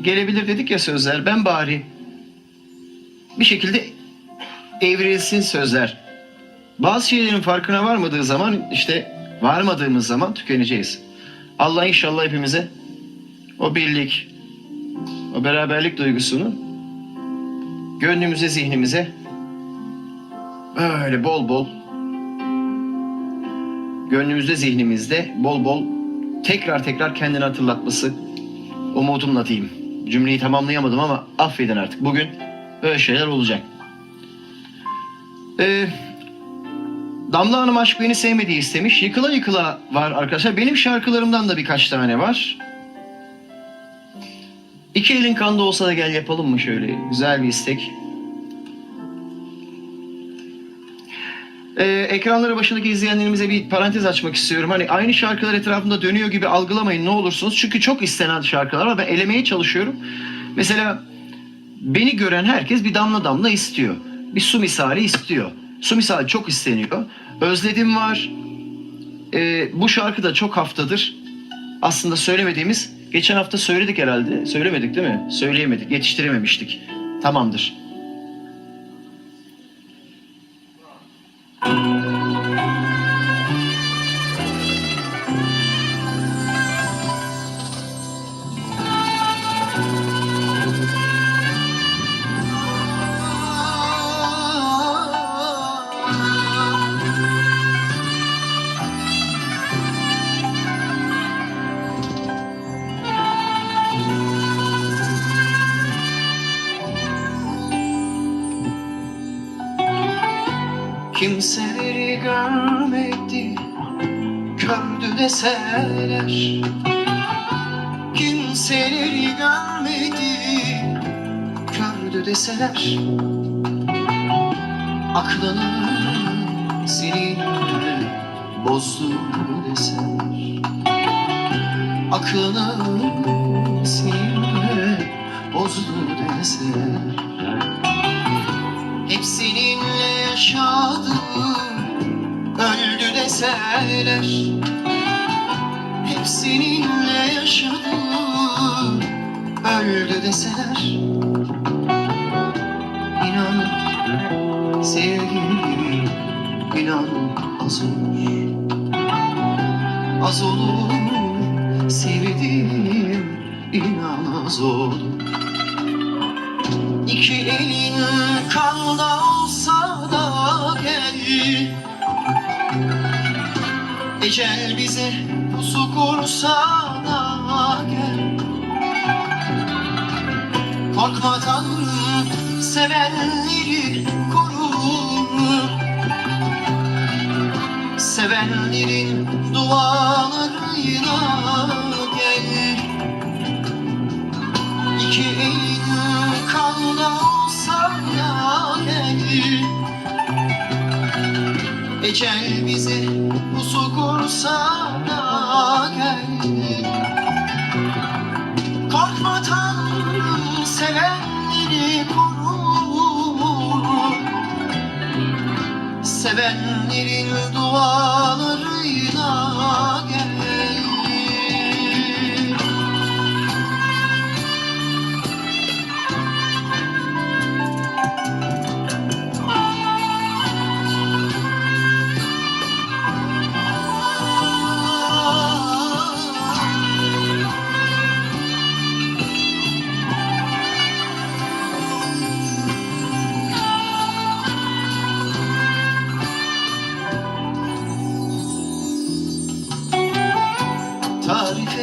gelebilir dedik ya sözler. Ben bari bir şekilde evrilsin sözler. Bazı şeylerin farkına varmadığı zaman işte varmadığımız zaman tükeneceğiz. Allah inşallah hepimize o birlik, o beraberlik duygusunu gönlümüze, zihnimize böyle bol bol gönlümüzde, zihnimizde bol bol tekrar tekrar kendini hatırlatması umudumla diyeyim. Cümleyi tamamlayamadım ama affedin artık. Bugün böyle şeyler olacak. Ee, Damla Hanım aşk beni sevmediği istemiş. Yıkıla yıkıla var arkadaşlar. Benim şarkılarımdan da birkaç tane var. İki elin kanda olsa da gel yapalım mı şöyle? Güzel bir istek. Ee, ekranları başındaki izleyenlerimize bir parantez açmak istiyorum. Hani aynı şarkılar etrafında dönüyor gibi algılamayın ne olursunuz. Çünkü çok istenen şarkılar var. Ben elemeye çalışıyorum. Mesela beni gören herkes bir damla damla istiyor. Bir su misali istiyor. Su misali çok isteniyor. Özledim var. Ee, bu şarkı da çok haftadır aslında söylemediğimiz. Geçen hafta söyledik herhalde. Söylemedik değil mi? Söyleyemedik. Yetiştirememiştik. Tamamdır. Kimseleri görmedi Kördü deseler Kimseleri görmedi Kördü deseler Aklını seninle bozdu deseler. Aklını seninle bozdu deseler hep seninle yaşadı Öldü deseler. Hep seninle yaşadı Öldü deseler. İnan sevgilim inan az olur. Az olur sevdiğim inan az olur İki elin kanda olsa da gel. Ecel bize pusu kursa da gel. Korkma Tanrım sevenleri korur. Sevenlerin dualarıyla Ecel bize pusu kursa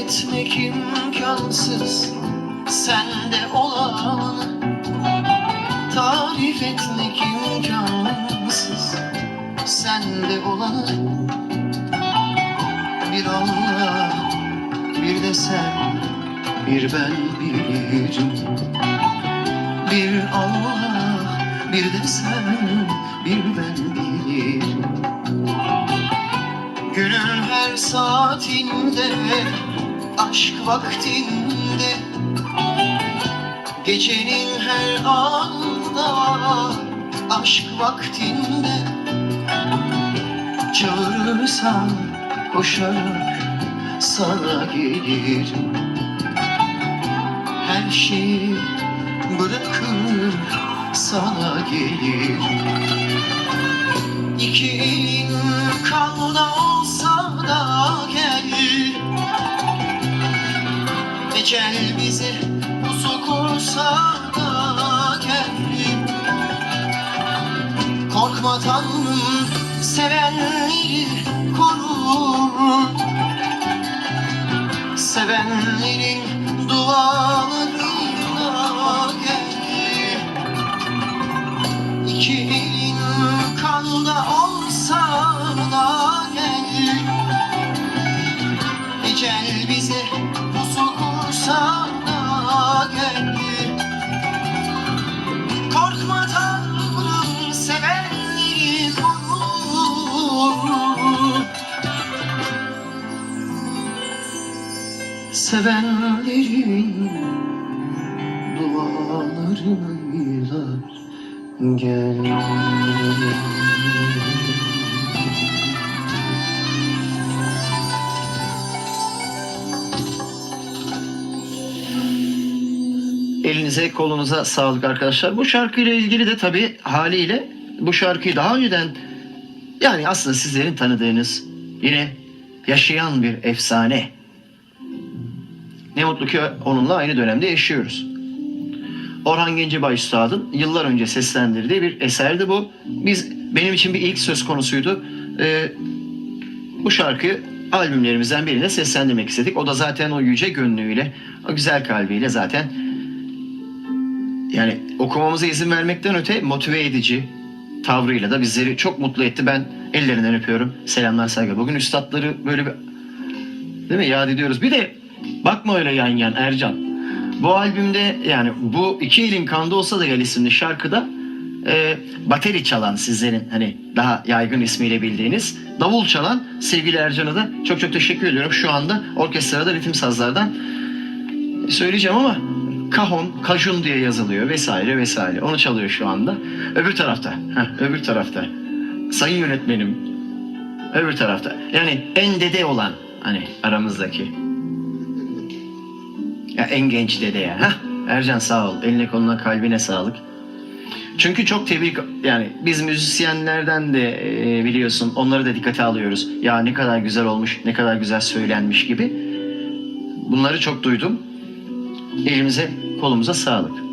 etmek imkansız sende olanı Tarif etmek imkansız sende olanı Bir Allah bir de sen bir ben bilirim Bir Allah bir de sen bir ben bilirim Günün her saatinde, aşk vaktinde Gecenin her anında, aşk vaktinde. Çağırırsan koşarak sana gelirim Her şeyi bırakır sana gelir. İki elin kursa da gel Korkma tanrım sevenleri korur Sevenlerin dualarıyla gel İki elin kanında olsa Sevenlerin dualarıyla gel Elinize kolunuza sağlık arkadaşlar. Bu şarkıyla ilgili de tabii haliyle bu şarkıyı daha önceden yani aslında sizlerin tanıdığınız yine yaşayan bir efsane. Ne mutlu ki onunla aynı dönemde yaşıyoruz. Orhan Gencebay Üstad'ın yıllar önce seslendirdiği bir eserdi bu. Biz benim için bir ilk söz konusuydu. Ee, bu şarkıyı albümlerimizden birine seslendirmek istedik. O da zaten o yüce gönlüyle, o güzel kalbiyle zaten yani okumamıza izin vermekten öte motive edici tavrıyla da bizleri çok mutlu etti. Ben ellerinden öpüyorum. Selamlar saygılar. Bugün üstadları böyle bir değil mi yad ediyoruz. Bir de bakma öyle yan yan Ercan. Bu albümde yani bu iki elin kanda olsa da gel isimli şarkıda e, bateri çalan sizlerin hani daha yaygın ismiyle bildiğiniz davul çalan sevgili Ercan'a da çok çok teşekkür ediyorum. Şu anda orkestrada ritim sazlardan söyleyeceğim ama kahon, kajun diye yazılıyor vesaire vesaire. Onu çalıyor şu anda. Öbür tarafta. Heh, öbür tarafta. Sayın yönetmenim. Öbür tarafta. Yani en dede olan hani aramızdaki. Ya en genç dede ya. Heh, Ercan sağ ol. Eline koluna kalbine sağlık. Çünkü çok tebrik yani biz müzisyenlerden de e, biliyorsun onları da dikkate alıyoruz. Ya ne kadar güzel olmuş, ne kadar güzel söylenmiş gibi. Bunları çok duydum. Elimize kolumuza sağlık.